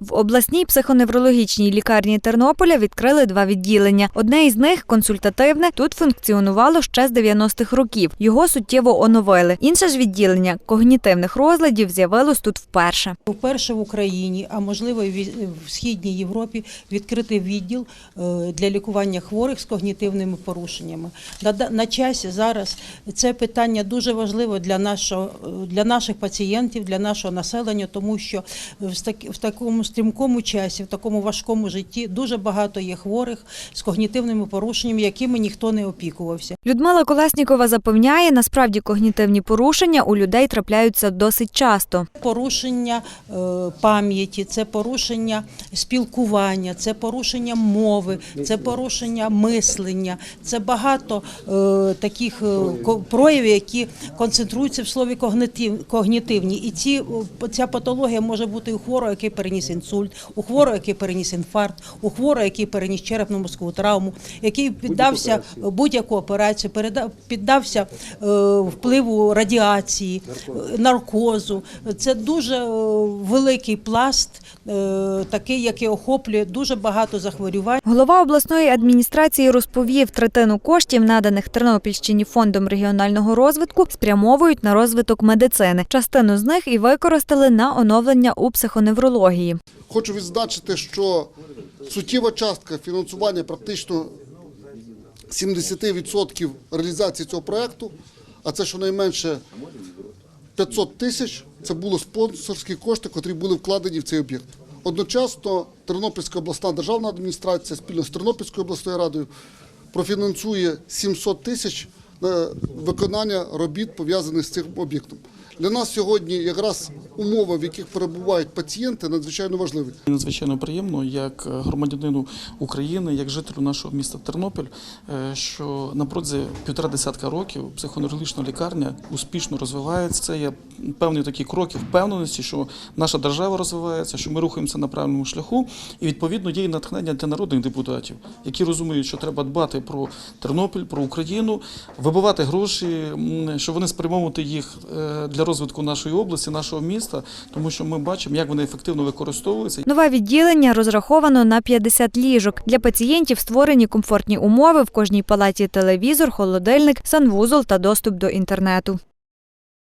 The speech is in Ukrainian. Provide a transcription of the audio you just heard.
В обласній психоневрологічній лікарні Тернополя відкрили два відділення. Одне із них консультативне. Тут функціонувало ще з 90-х років. Його суттєво оновили. Інше ж відділення когнітивних розладів з'явилось тут вперше. Вперше в Україні, а можливо і в- східній Європі, відкритий відділ е, для лікування хворих з когнітивними порушеннями. На, часі зараз це питання дуже важливе для нашого для наших пацієнтів, для нашого населення, тому що в такому стрімкому часі, в такому важкому житті дуже багато є хворих з когнітивними порушеннями, якими ніхто не опікувався. Людмила Колеснікова запевняє, насправді когнітивні порушення у людей трапляються досить часто. порушення е, пам'яті, це порушення спілкування, це порушення мови, це порушення мислення, це багато е, таких е, проявів, які концентруються в слові когнітивні. І ці, ця патологія може бути у хворого, який переніс інсульт, у хворого, який переніс інфаркт, у хворого, який переніс черепно-мозкову травму, який піддався будь-яку операцію, піддався е, впливу радіації, е, наркозу. Це дуже е, великий пласт, е, такий, який охоплює дуже багато захворювань. Голова обласної адміністрації розповів, третину коштів, наданих Тернопільщині фондом регіонального розвитку, спрямовують на розвиток медицини. Частину з них і використали на оновлення у психоневрології. Хочу відзначити, що суттєва частка фінансування практично 70% реалізації цього проекту, а це щонайменше 500 тисяч, це були спонсорські кошти, котрі були вкладені в цей об'єкт. Одночасно Тернопільська обласна державна адміністрація спільно з Тернопільською обласною радою профінансує 700 тисяч виконання робіт пов'язаних з цим об'єктом. Для нас сьогодні якраз умови, в яких перебувають пацієнти, надзвичайно важливі. Надзвичайно приємно, як громадянину України, як жителю нашого міста Тернопіль, е, що на протязі півтора десятка років психоневрологічна лікарня успішно розвивається. Це є певні такі кроки впевненості, що наша держава розвивається, що ми рухаємося на правильному шляху, і відповідно є і натхнення для народних депутатів, які розуміють, що треба дбати про Тернопіль, про Україну, вибивати гроші, щоб вони спрямовувати їх е, для розвитку нашої області, нашого міста, тому що ми бачимо, як вони ефективно використовуються. Нове відділення розраховано на 50 ліжок. Для пацієнтів створені комфортні умови в кожній палаті телевізор, холодильник, санвузол та доступ до інтернету.